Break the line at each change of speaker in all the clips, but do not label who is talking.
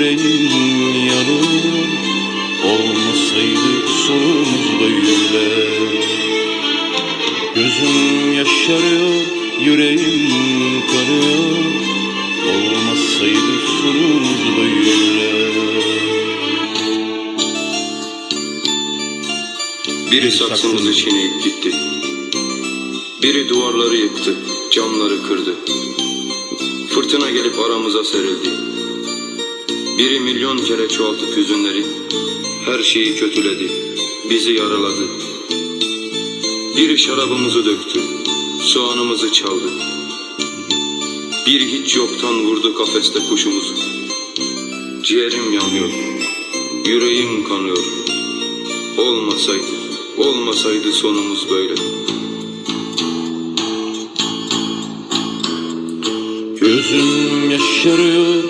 yüreğim yanıyor Olmasaydı sonumuz böyle Gözüm yaşarıyor, yüreğim kanıyor Olmasaydı sonumuz böyle
Biri saksımızı çiğneyip gitti Biri duvarları yıktı, camları kırdı. Fırtına gelip aramıza serildi. Biri milyon kere çoğaltıp hüzünleri, her şeyi kötüledi, bizi yaraladı. Biri şarabımızı döktü, soğanımızı çaldı. Biri hiç yoktan vurdu kafeste kuşumuzu. Ciğerim yanıyor, yüreğim kanıyor. Olmasaydı, olmasaydı sonumuz böyle.
Gözüm yaşarıyor,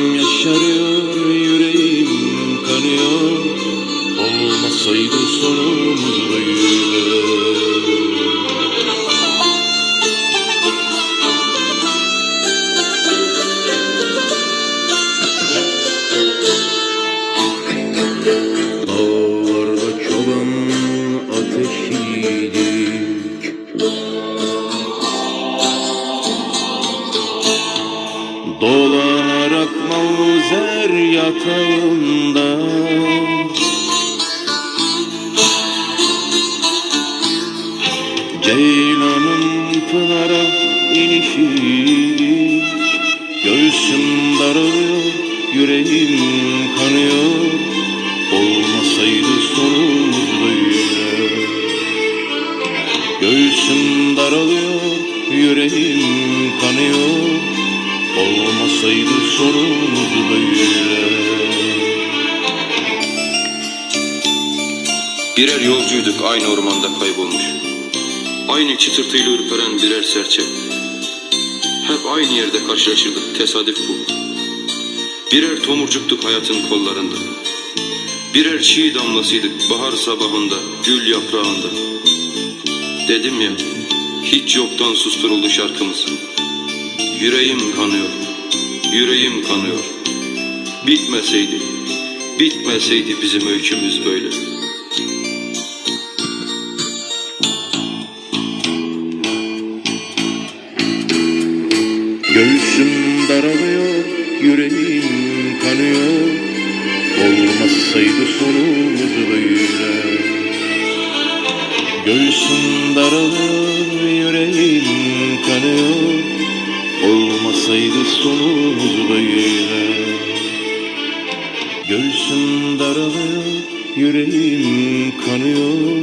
Dağlarda çoban ateşiydik Dolanarak mavzer yatağında. Ceylanın pınara inişiydik Göğsüm daralıyor, yüreğim kanıyor Göğsüm daralıyor, yüreğim kanıyor Olmasaydı sonumuz böyle
Birer yolcuyduk aynı ormanda kaybolmuş. Aynı çıtırtıyla ürperen birer serçe. Hep aynı yerde karşılaşırdık, tesadüf bu. Birer tomurcuktuk hayatın kollarında. Birer çiğ damlasıydık bahar sabahında, gül yaprağında. Dedim ya, hiç yoktan susturuldu şarkımız. Yüreğim kanıyor, yüreğim kanıyor. Bitmeseydi, bitmeseydi bizim öykümüz böyle.
Göğsüm daralıyor, yüreğim kanıyor Olmasaydı sonumuz böyle Göğsüm daralıyor, yüreğim kanıyor. Olmasaydı sonumuz böyle. Göğsüm daralıyor, yüreğim kanıyor.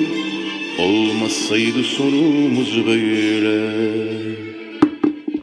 Olmasaydı sonumuz böyle